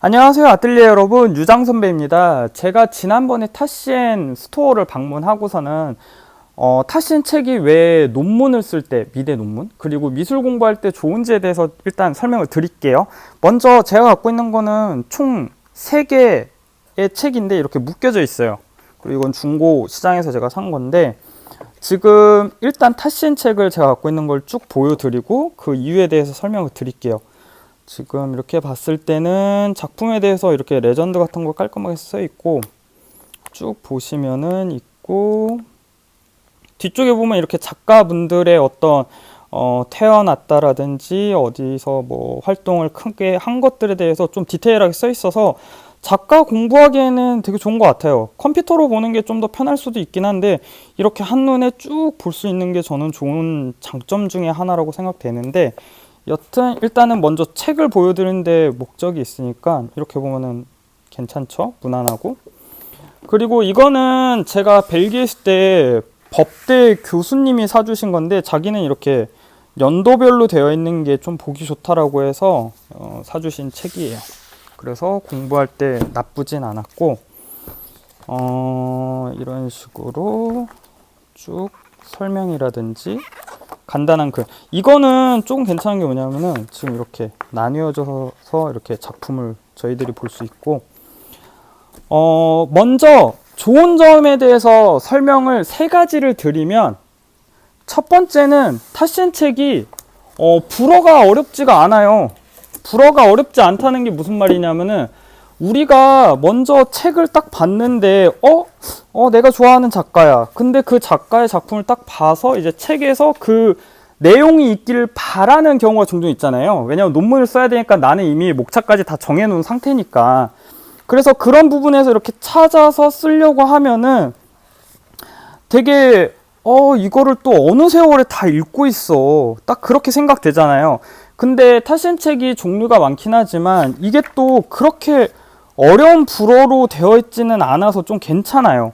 안녕하세요 아뜰리에 여러분 유장 선배입니다. 제가 지난번에 타시엔 스토어를 방문하고서는 어, 타시엔 책이 왜 논문을 쓸 때 미대 논문 그리고 미술 공부할 때 좋은지에 대해서 일단 설명을 드릴게요. 먼저 제가 갖고 있는 거는 총 3개의 책인데 이렇게 묶여져 있어요. 그리고 이건 중고 시장에서 제가 산 건데 지금 일단 타시엔 책을 제가 갖고 있는 걸 쭉 보여드리고 그 이유에 대해서 설명을 드릴게요. 지금 이렇게 봤을 때는 작품에 대해서 이렇게 레전드 같은 거 깔끔하게 써 있고 쭉 보시면은 있고 뒤쪽에 보면 이렇게 작가분들의 어떤 어, 태어났다라든지 어디서 뭐 활동을 크게 한 것들에 대해서 좀 디테일하게 써 있어서 작가 공부하기에는 되게 좋은 것 같아요. 컴퓨터로 보는 게 좀 더 편할 수도 있긴 한데 이렇게 한눈에 쭉 볼 수 있는 게 저는 좋은 장점 중에 하나라고 생각되는데 여튼 일단은 먼저 책을 보여드리는데 목적이 있으니까 이렇게 보면은 괜찮죠? 무난하고 그리고 이거는 제가 벨기에 있을 때 법대 교수님이 사주신 건데 자기는 이렇게 연도별로 되어 있는 게 좀 보기 좋다라고 해서 어, 사주신 책이에요. 그래서 공부할 때 나쁘진 않았고 어, 이런 식으로 쭉 설명이라든지 간단한 글. 이거는 조금 괜찮은 게 뭐냐면은 지금 이렇게 나뉘어져서 이렇게 작품을 저희들이 볼 수 있고, 어, 먼저 좋은 점에 대해서 설명을 세 가지를 드리면, 첫 번째는 타신 책이, 어, 불어가 어렵지가 않아요. 불어가 어렵지 않다는 게 무슨 말이냐면은, 우리가 먼저 책을 딱 봤는데, 어? 어, 내가 좋아하는 작가야. 근데 그 작가의 작품을 딱 봐서 이제 책에서 그 내용이 있기를 바라는 경우가 종종 있잖아요. 왜냐하면 논문을 써야 되니까 나는 이미 목차까지 다 정해놓은 상태니까. 그래서 그런 부분에서 이렇게 찾아서 쓰려고 하면은 되게, 어, 이거를 또 어느 세월에 다 읽고 있어. 딱 그렇게 생각되잖아요. 근데 타신 책이 종류가 많긴 하지만 이게 또 그렇게 어려운 불어로 되어 있지는 않아서 좀 괜찮아요.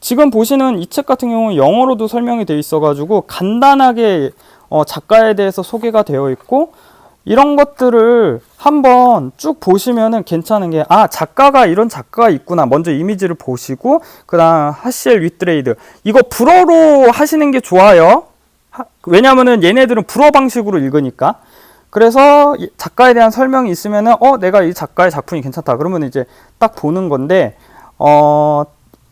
지금 보시는 이 책 같은 경우는 영어로도 설명이 되어 있어가지고 간단하게 어, 작가에 대해서 소개가 되어 있고 이런 것들을 한번 쭉 보시면은 괜찮은 게, 아, 작가가 이런 작가가 있구나. 먼저 이미지를 보시고, 그 다음 하시엘 위트레이드. 이거 불어로 하시는 게 좋아요. 하, 왜냐면은 얘네들은 불어 방식으로 읽으니까. 그래서 작가에 대한 설명이 있으면은 어 내가 이 작가의 작품이 괜찮다. 그러면 이제 딱 보는 건데 어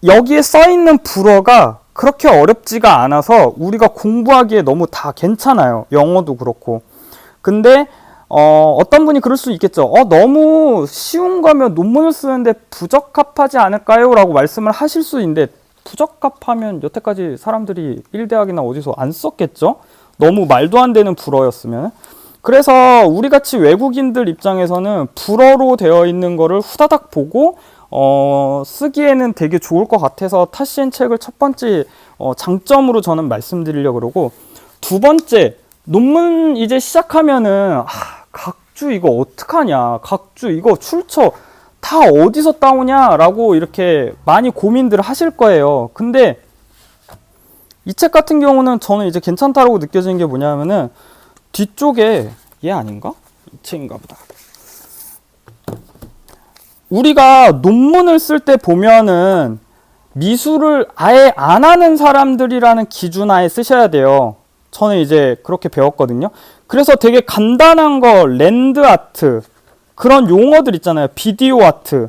여기에 써 있는 불어가 그렇게 어렵지가 않아서 우리가 공부하기에 너무 다 괜찮아요. 영어도 그렇고. 근데 어 어떤 분이 그럴 수 있겠죠. 어 너무 쉬운 거면 논문을 쓰는데 부적합하지 않을까요?라고 말씀을 하실 수 있는데 부적합하면 여태까지 사람들이 1대학이나 어디서 안 썼겠죠? 너무 말도 안 되는 불어였으면 그래서 우리 같이 외국인들 입장에서는 불어로 되어 있는 거를 후다닥 보고 어, 쓰기에는 되게 좋을 것 같아서 타시엔 책을 첫 번째 어, 장점으로 저는 말씀드리려고 그러고 두 번째 논문 이제 시작하면은 아, 각주 이거 어떡하냐 각주 이거 출처 다 어디서 따오냐라고 이렇게 많이 고민들을 하실 거예요. 근데 이 책 같은 경우는 저는 이제 괜찮다라고 느껴지는 게 뭐냐면은 뒤쪽에 얘 아닌가? 이 책인가 보다. 우리가 논문을 쓸 때 보면은 미술을 아예 안 하는 사람들이라는 기준 하에 쓰셔야 돼요. 저는 이제 그렇게 배웠거든요. 그래서 되게 간단한 거, 랜드 아트, 그런 용어들 있잖아요. 비디오 아트.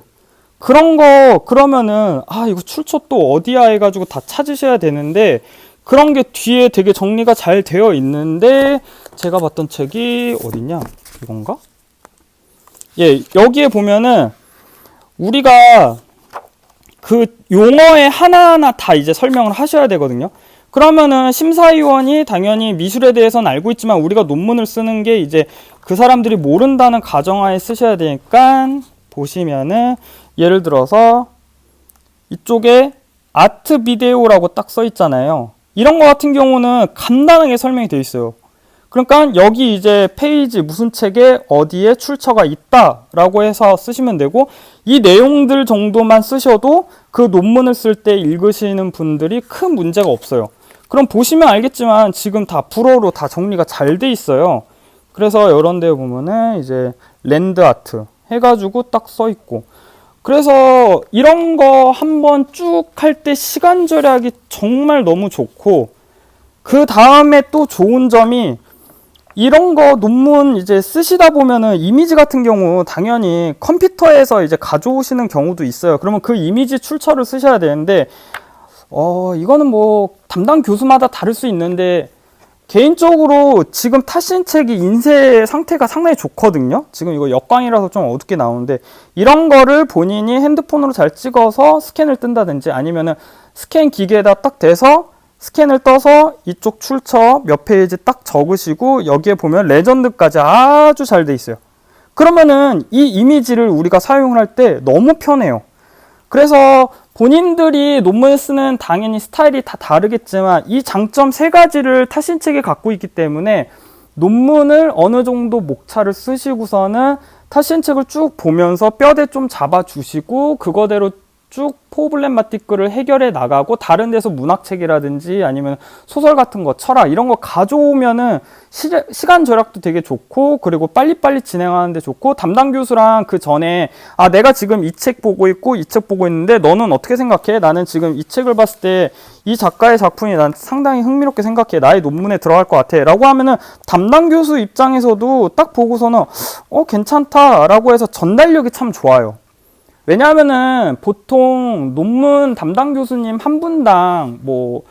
그런 거, 그러면은, 아, 이거 출처 또 어디야 해가지고 다 찾으셔야 되는데, 그런 게 뒤에 되게 정리가 잘 되어 있는데, 제가 봤던 책이 어딨냐? 이건가? 예, 여기에 보면은 우리가 그 용어에 하나하나 다 이제 설명을 하셔야 되거든요. 그러면은 심사위원이 당연히 미술에 대해서는 알고 있지만 우리가 논문을 쓰는 게 이제 그 사람들이 모른다는 가정하에 쓰셔야 되니까 보시면은 예를 들어서 이쪽에 아트 비데오라고 딱 써 있잖아요. 이런 거 같은 경우는 간단하게 설명이 되어 있어요. 그러니까 여기 이제 페이지 무슨 책에 어디에 출처가 있다라고 해서 쓰시면 되고 이 내용들 정도만 쓰셔도 그 논문을 쓸 때 읽으시는 분들이 큰 문제가 없어요. 그럼 보시면 알겠지만 지금 다 불어로 다 정리가 잘 돼 있어요. 그래서 이런 데 보면은 이제 랜드 아트 해가지고 딱 써 있고 그래서 이런 거 한번 쭉 할 때 시간 절약이 정말 너무 좋고 그 다음에 또 좋은 점이 이런 거 논문 이제 쓰시다 보면은 이미지 같은 경우 당연히 컴퓨터에서 이제 가져오시는 경우도 있어요. 그러면 그 이미지 출처를 쓰셔야 되는데 어 이거는 뭐 담당 교수마다 다를 수 있는데 개인적으로 지금 타신 책이 인쇄 상태가 상당히 좋거든요. 지금 이거 역광이라서 좀 어둡게 나오는데 이런 거를 본인이 핸드폰으로 잘 찍어서 스캔을 뜬다든지 아니면은 스캔 기계에다 딱 대서 스캔을 떠서 이쪽 출처 몇 페이지 딱 적으시고 여기에 보면 레전드까지 아주 잘 돼 있어요. 그러면은 이 이미지를 우리가 사용을 할 때 너무 편해요. 그래서 본인들이 논문을 쓰는 당연히 스타일이 다 다르겠지만 이 장점 세 가지를 타신 책에 갖고 있기 때문에 논문을 어느 정도 목차를 쓰시고서는 타신 책을 쭉 보면서 뼈대 좀 잡아주시고 그거대로 쭉 포블렘마티크를 해결해 나가고 다른 데서 문학책이라든지 아니면 소설 같은 거 철학 이런 거 가져오면은 시, 시간 절약도 되게 좋고 그리고 빨리빨리 진행하는데 좋고 담당 교수랑 그 전에 아 내가 지금 이 책 보고 있고 이 책 보고 있는데 너는 어떻게 생각해? 나는 지금 이 책을 봤을 때 이 작가의 작품이 난 상당히 흥미롭게 생각해. 나의 논문에 들어갈 것 같아. 라고 하면은 담당 교수 입장에서도 딱 보고서는 어 괜찮다라고 해서 전달력이 참 좋아요 왜냐하면은 보통 논문 담당 교수님 한 분당 뭐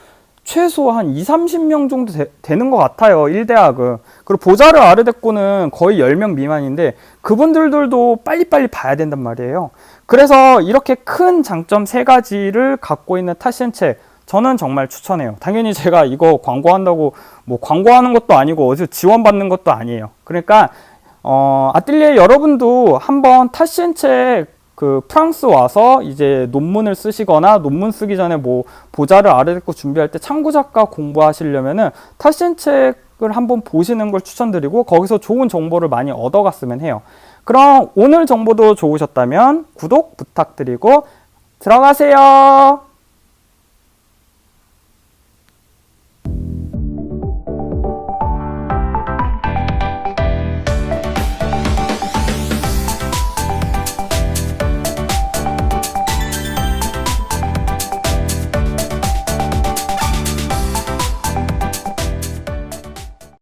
최소 한 2, 30명 정도 되, 는것 같아요. 1대학은. 그리고 보자르 아르데코는 거의 10명 미만인데 그분들도 빨리빨리 봐야 된단 말이에요. 그래서 이렇게 큰 장점 세 가지를 갖고 있는 타시엔 책 저는 정말 추천해요. 당연히 제가 이거 광고한다고 뭐 광고하는 것도 아니고 어디서 지원받는 것도 아니에요. 그러니까 어, 아뜰리에 여러분도 한번 타시엔 책 그 프랑스 와서 이제 논문을 쓰시거나 논문 쓰기 전에 뭐 보자를 아르데코 준비할 때 참고 작가 공부하시려면은 타신 책을 한번 보시는 걸 추천드리고 거기서 좋은 정보를 많이 얻어갔으면 해요. 그럼 오늘 정보도 좋으셨다면 구독 부탁드리고 들어가세요.